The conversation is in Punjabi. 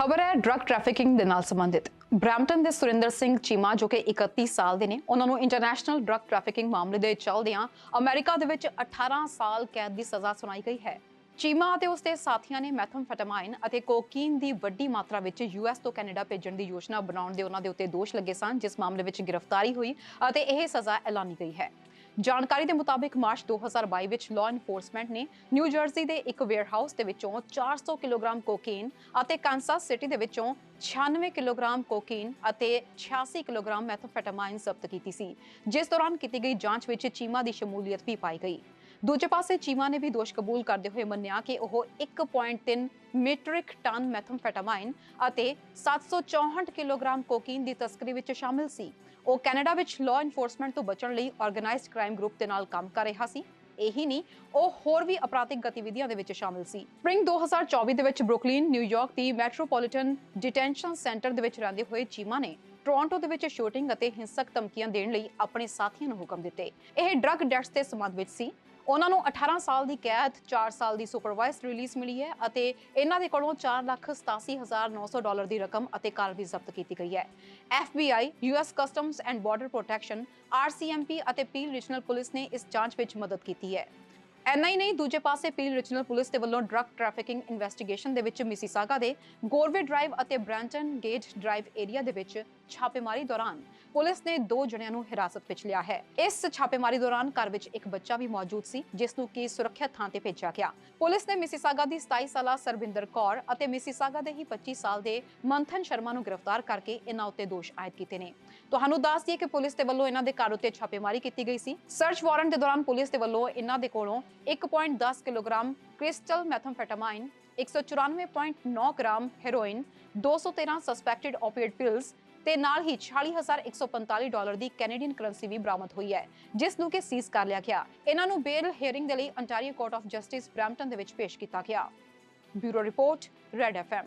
ਖਬਰ ਹੈ ਡਰੱਗ ਟ੍ਰੈਫਿਕਿੰਗ ਦੇ ਨਾਲ ਸੰਬੰਧਿਤ। ਬ੍ਰੈਂਪਟਨ ਦੇ ਸੁਰਿੰਦਰ ਸਿੰਘ ਚੀਮਾ, ਜੋ ਕਿ 31 ਸਾਲ ਦੇ ਨੇ, ਉਹਨਾਂ ਨੂੰ ਇੰਟਰਨੈਸ਼ਨਲ ਡਰੱਗ ਟ੍ਰੈਫਿਕਿੰਗ ਮਾਮਲੇ ਦੇ ਚੱਲਦਿਆਂ ਅਮਰੀਕਾ ਦੇ ਵਿੱਚ 18 ਸਾਲ ਕੈਦ ਦੀ ਸਜ਼ਾ ਸੁਣਾਈ ਗਈ ਹੈ। ਚੀਮਾ ਅਤੇ ਉਸ ਦੇ ਸਾਥੀਆਂ ਨੇ ਮੈਥਮਫੈਟਾਮਾਈਨ ਅਤੇ ਕੋਕੀਨ ਦੀ ਵੱਡੀ ਮਾਤਰਾ ਵਿੱਚ ਯੂਐਸ ਤੋਂ ਕੈਨੇਡਾ ਭੇਜਣ ਦੀ ਯੋਜਨਾ ਬਣਾਉਣ ਦੇ ਉਹਨਾਂ ਦੇ ਉੱਤੇ ਦੋਸ਼ ਲੱਗੇ ਸਨ, ਜਿਸ ਮਾਮਲੇ ਵਿੱਚ ਗ੍ਰਿਫਤਾਰੀ ਹੋਈ ਅਤੇ ਇਹ ਸਜ਼ਾ ਐਲਾਨੀ ਗਈ ਹੈ। ਜਾਣਕਾਰੀ ਦੇ ਮੁਤਾਬਿਕ ਮਾਰਚ 2022 ਵਿੱਚ ਲਾਅ ਇਨਫੋਰਸਮੈਂਟ ਨੇ ਨਿਊ ਜਰਸੀ ਦੇ ਇੱਕ ਵੇਅਰਹਾਊਸ ਦੇ ਵਿੱਚੋਂ 400 ਕਿਲੋਗ੍ਰਾਮ ਕੋਕੀਨ ਅਤੇ ਕਾਂਸਾਸ ਸਿਟੀ ਦੇ ਵਿੱਚੋਂ 96 ਕਿਲੋਗ੍ਰਾਮ ਕੋਕੀਨ ਅਤੇ 86 ਕਿਲੋਗ੍ਰਾਮ ਮੈਥੋਫੈਟਾਮਾਈਨ ਜ਼ਬਤ ਕੀਤੀ ਸੀ, ਜਿਸ ਦੌਰਾਨ ਕੀਤੀ ਗਈ ਜਾਂਚ ਵਿੱਚ ਚੀਮਾ ਦੀ ਸ਼ਮੂਲੀਅਤ ਵੀ ਪਾਈ ਗਈ। ਦੂਜੇ ਪਾਸੇ ਚੀਮਾ ਨੇ ਵੀ ਦੋਸ਼ ਕਬੂਲ ਕਰਦੇ ਹੋਏ ਮੰਨਿਆ ਕਿ ਉਹ 1.3 ਮੀਟ੍ਰਿਕ ਟਨ ਮੈਥਮਫੈਟਾਮਾਈਨ ਅਤੇ 764 ਕਿਲੋਗ੍ਰਾਮ ਕੋਕੀਨ ਦੀ ਤਸਕਰੀ ਵਿੱਚ ਸ਼ਾਮਿਲ ਸੀ। ਉਹ ਕੈਨੇਡਾ ਵਿੱਚ ਲਾਅ ਇਨਫੋਰਸਮੈਂਟ ਤੋਂ ਬਚਣ ਲਈ ਆਰਗੇਨਾਈਜ਼ਡ ਕ੍ਰਾਈਮ ਗਰੁੱਪ ਦੇ ਨਾਲ ਕੰਮ ਕਰ ਰਿਹਾ ਸੀ। ਇਹੀ ਨਹੀਂ, ਉਹ ਹੋਰ ਵੀ ਅਪਰਾਧਿਕ ਗਤੀਵਿਧੀਆਂ ਦੇ ਵਿੱਚ ਸ਼ਾਮਿਲ ਸੀ। ਸਪ੍ਰਿੰਗ 2024 ਦੇ ਵਿੱਚ ਬਰੁਕਲਿਨ ਨਿਊਯਾਰਕ ਦੀ ਮੈਟਰੋਪੋਲੀਟਨ ਡਿਟੈਂਸ਼ਨ ਸੈਂਟਰ ਦੇ ਵਿੱਚ ਰਹਿੰਦੇ ਹੋਏ ਚੀਮਾ ਨੇ ਟੋਰਾਂਟੋ ਦੇ ਵਿੱਚ ਸ਼ੂਟਿੰਗ ਅਤੇ ਹਿੰਸਕ ਧਮਕੀਆਂ ਦੇਣ ਲਈ ਆਪਣੇ ਸਾਥੀਆਂ ਨੂੰ ਹੁਕਮ ਦਿੱਤੇ। ਇਹ ਡਰੱਗ ਡੈਟਸ ਦੇ ਸੰਬੰਧ ਵਿੱਚ ਸੀ। ਉਹਨਾਂ ਨੂੰ 18 ਸਾਲ ਦੀ ਕੈਦ 4 ਸਾਲ ਦੀ ਸੁਪਰਵਾਈਜ਼ਡ ਰਿਲੀਜ਼ ਮਿਲੀ ਹੈ ਅਤੇ ਇਹਨਾਂ ਦੇ ਕੋਲੋਂ 487900 ਡਾਲਰ ਦੀ ਰਕਮ ਅਤੇ ਕਾਰ ਵੀ ਜ਼ਬਤ ਕੀਤੀ ਗਈ ਹੈ। FBI US customs and border protection RCMP ਅਤੇ ਪੀਲ ਰੀਜਨਲ ਪੁਲਿਸ ਨੇ ਇਸ ਜਾਂਚ ਵਿੱਚ ਮਦਦ ਕੀਤੀ ਹੈ। ਐਨਆਈ ਨਹੀਂ ਦੂਜੇ ਪਾਸੇ ਪੀਲ ਰੀਜਨਲ ਪੁਲਿਸ ਦੇ ਵੱਲੋਂ ਡਰੱਗ ਟ੍ਰੈਫਿਕਿੰਗ ਇਨਵੈਸਟੀਗੇਸ਼ਨ ਦੇ ਵਿੱਚ ਮਿਸੀਸਾਗਾ ਦੇ ਗੋਰਵੇ ਡਰਾਈਵ ਅਤੇ ਬ੍ਰੈਂਟਨ ਗੇਜ ਡਰਾਈਵ ਏਰੀਆ ਦੇ ਵਿੱਚ ਛਾਪੇਮਾਰੀ ਦੌਰਾਨ ਪੁਲਿਸ ਨੇ ਦੋ ਜਣਿਆਂ ਨੂੰ ਹਿਰਾਸਤ ਵਿੱਚ ਲਿਆ ਹੈ। ਇਸ ਛਾਪੇਮਾਰੀ ਦੌਰਾਨ ਘਰ ਵਿੱਚ ਇੱਕ ਬੱਚਾ ਵੀ ਮੌਜੂਦ ਸੀ, ਜਿਸ ਨੂੰ ਕਿ ਸੁਰੱਖਿਅਤ ਥਾਂ ਤੇ ਭੇਜਿਆ ਗਿਆ। ਪੁਲਿਸ ਨੇ ਮਿਸੀਸਾਗਾ ਦੀ 27 ਸਾਲਾ ਸਰਬਿੰਦਰ ਕੌਰ ਅਤੇ ਮਿਸੀਸਾਗਾ ਦੇ ਹੀ 25 ਸਾਲ ਦੇ ਮੰਥਨ ਸ਼ਰਮਾ ਨੂੰ ਗ੍ਰਿਫਤਾਰ ਕਰਕੇ ਇਹਨਾਂ ਉੱਤੇ ਦੋਸ਼ ਆਇਦ ਕੀਤੇ ਨੇ। ਤੁਹਾਨੂੰ ਦੱਸ ਦਈਏ ਕਿ ਪੁਲਿਸ ਦੇ ਵੱਲੋਂ ਇਹਨਾਂ ਦੇ ਘਰ ਉੱਤੇ ਛਾਪੇਮਾਰੀ ਕੀਤੀ ਗਈ ਸੀ। ਸਰਚ ਵਾਰੰਟ ਦੇ ਦੌਰਾਨ ਪੁਲਿਸ ਦੇ ਵੱਲੋਂ ਇਹਨਾਂ ਦੇ ਕੋਲੋਂ 1.10 kilogram crystal methamphetamine 194.9 gram heroin 213 suspected opioid pills ਤੇ ਨਾਲ ਹੀ 46145 ਡਾਲਰ ਦੀ ਕੈਨੇਡੀਅਨ ਕਰੰਸੀ ਵੀ ਬਰਾਮਦ ਹੋਈ ਹੈ, ਜਿਸ ਨੂੰ ਕਿ ਸੀਜ਼ ਕਰ ਲਿਆ ਗਿਆ। ਇਹਨਾਂ ਨੂੰ ਬੇਲ ਹੇਅਰਿੰਗ ਦੇ ਲਈ Ontario court of justice Brampton ਦੇ ਵਿੱਚ ਪੇਸ਼ ਕੀਤਾ ਗਿਆ। Bureau report, red FM